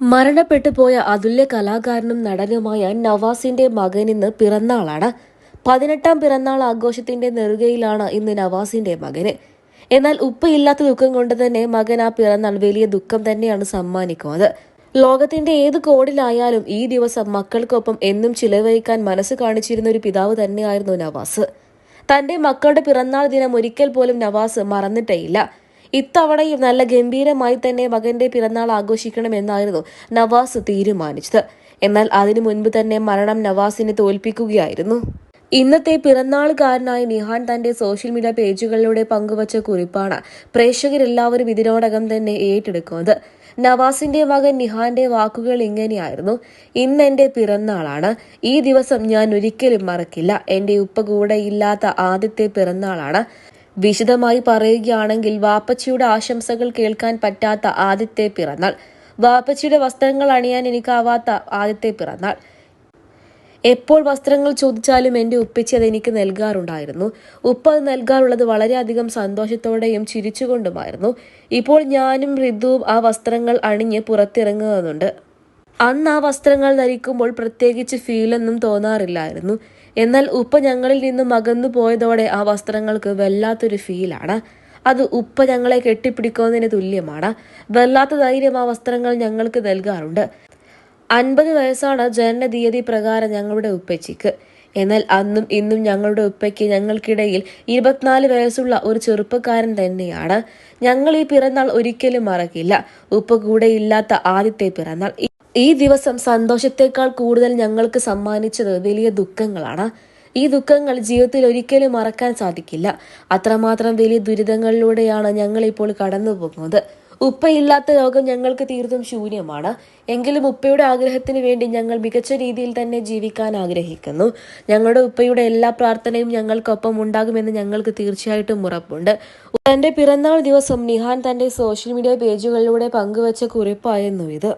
മരണപ്പെട്ടു പോയ അതുല്യ കലാകാരനും നടനുമായ നവാസിന്റെ മകൻ ഇന്ന് പിറന്നാളാണ്. പതിനെട്ടാം പിറന്നാൾ ആഘോഷത്തിന്റെ നെറുകയിലാണ് ഇന്ന് നവാസിന്റെ മകന്. എന്നാൽ ഉപ്പയില്ലാത്ത ദുഃഖം കൊണ്ട് തന്നെ മകൻ ആ പിറന്നാൾ വലിയ ദുഃഖം തന്നെയാണ് സമ്മാനിക്കുന്നത്. ലോകത്തിന്റെ ഏത് കോടിലായാലും ഈ ദിവസം മക്കൾക്കൊപ്പം എന്നും ചിലവഴിക്കാൻ മനസ്സ് കാണിച്ചിരുന്ന ഒരു പിതാവ് തന്നെയായിരുന്നു നവാസ്. തന്റെ മക്കളുടെ പിറന്നാൾ ദിനം ഒരിക്കൽ പോലും നവാസ് മറന്നിട്ടേയില്ല. ഇത്തവണയും നല്ല ഗംഭീരമായി തന്നെ മകന്റെ പിറന്നാൾ ആഘോഷിക്കണമെന്നായിരുന്നു നവാസ് തീരുമാനിച്ചത്. എന്നാൽ അതിനു മുൻപ് തന്നെ മരണം നവാസിനെ തോൽപ്പിക്കുകയായിരുന്നു. ഇന്നത്തെ പിറന്നാളുകാരനായ നിഹാൻ തന്റെ സോഷ്യൽ മീഡിയ പേജുകളിലൂടെ പങ്കുവച്ച കുറിപ്പാണ് പ്രേക്ഷകരെല്ലാവരും ഇതിനോടകം തന്നെ ഏറ്റെടുക്കുന്നത്. നവാസിന്റെ മകൻ നിഹാന്റെ വാക്കുകൾ ഇങ്ങനെയായിരുന്നു ഇന്ന് എന്റെ പിറന്നാളാണ്. ഈ ദിവസം ഞാൻ ഒരിക്കലും മറക്കില്ല. എന്റെ ഉപ്പ കൂടെ ഇല്ലാത്ത ആദ്യത്തെ പിറന്നാളാണ്. വിശദമായി പറയുകയാണെങ്കിൽ വാപ്പച്ചിയുടെ ആശംസകൾ കേൾക്കാൻ പറ്റാത്ത ആദ്യത്തെ പിറന്നാൾ. വാപ്പച്ചിയുടെ വസ്ത്രങ്ങൾ അണിയാൻ എനിക്കാവാത്ത ആദ്യത്തെ പിറന്നാൾ. എപ്പോൾ വസ്ത്രങ്ങൾ ചോദിച്ചാലും എന്റെ ഉപ്പച്ചി അത് എനിക്ക് നൽകാറുണ്ടായിരുന്നു. ഉപ്പ അത് നൽകാറുള്ളത് വളരെയധികം സന്തോഷത്തോടെയും ചിരിച്ചുകൊണ്ടുമായിരുന്നു. ഇപ്പോൾ ഞാനും ഋതുവും ആ വസ്ത്രങ്ങൾ അണിഞ്ഞ് പുറത്തിറങ്ങുന്നുണ്ട്. അന്ന് ആ വസ്ത്രങ്ങൾ ധരിക്കുമ്പോൾ പ്രത്യേകിച്ച് ഫീലൊന്നും തോന്നാറില്ലായിരുന്നു. എന്നാൽ ഉപ്പ ഞങ്ങളിൽ നിന്നും അകന്നു പോയതോടെ ആ വസ്ത്രങ്ങൾക്ക് വല്ലാത്തൊരു ഫീലാണ് അത് ഉപ്പ ഞങ്ങളെ കെട്ടിപ്പിടിക്കുന്നതിന് തുല്യമാണ്. വല്ലാത്ത ധൈര്യം ആ വസ്ത്രങ്ങൾ ഞങ്ങൾക്ക് നൽകാറുണ്ട്. അൻപത് വയസ്സാണ് ജനന തീയതി പ്രകാരം ഞങ്ങളുടെ ഉപ്പച്ചിക്ക്. എന്നാൽ അന്നും ഇന്നും ഞങ്ങളുടെ ഉപ്പയ്ക്ക് ഞങ്ങൾക്കിടയിൽ ഇരുപത്തിനാല് വയസ്സുള്ള ഒരു ചെറുപ്പക്കാരൻ തന്നെയാണ്. ഞങ്ങൾ ഈ പിറന്നാൾ ഒരിക്കലും മറക്കില്ല. ഉപ്പ കൂടെ ഇല്ലാത്ത ആദ്യത്തെ പിറന്നാൾ. ഈ ദിവസം സന്തോഷത്തെക്കാൾ കൂടുതൽ ഞങ്ങൾക്ക് സമ്മാനിച്ചത് വലിയ ദുഃഖങ്ങളാണ്. ഈ ദുഃഖങ്ങൾ ജീവിതത്തിൽ ഒരിക്കലും മറക്കാൻ സാധിക്കില്ല. അത്രമാത്രം വലിയ ദുരിതങ്ങളിലൂടെയാണ് ഞങ്ങൾ ഇപ്പോൾ കടന്നു പോകുന്നത് ഉപ്പയില്ലാത്ത ലോകം ഞങ്ങൾക്ക് തീർത്തും ശൂന്യമാണ്. എങ്കിലും ഉപ്പയുടെ ആഗ്രഹത്തിന് വേണ്ടി ഞങ്ങൾ മികച്ച രീതിയിൽ തന്നെ ജീവിക്കാൻ ആഗ്രഹിക്കുന്നു. ഞങ്ങളുടെ ഉപ്പയുടെ എല്ലാ പ്രാർത്ഥനയും ഞങ്ങൾക്കൊപ്പം ഉണ്ടാകുമെന്ന് ഞങ്ങൾക്ക് തീർച്ചയായിട്ടും ഉറപ്പുണ്ട്. തന്റെ പിറന്നാൾ ദിവസം നിഹാൻ തന്റെ സോഷ്യൽ മീഡിയ പേജുകളിലൂടെ പങ്കുവച്ച കുറിപ്പായിരുന്നു ഇത്.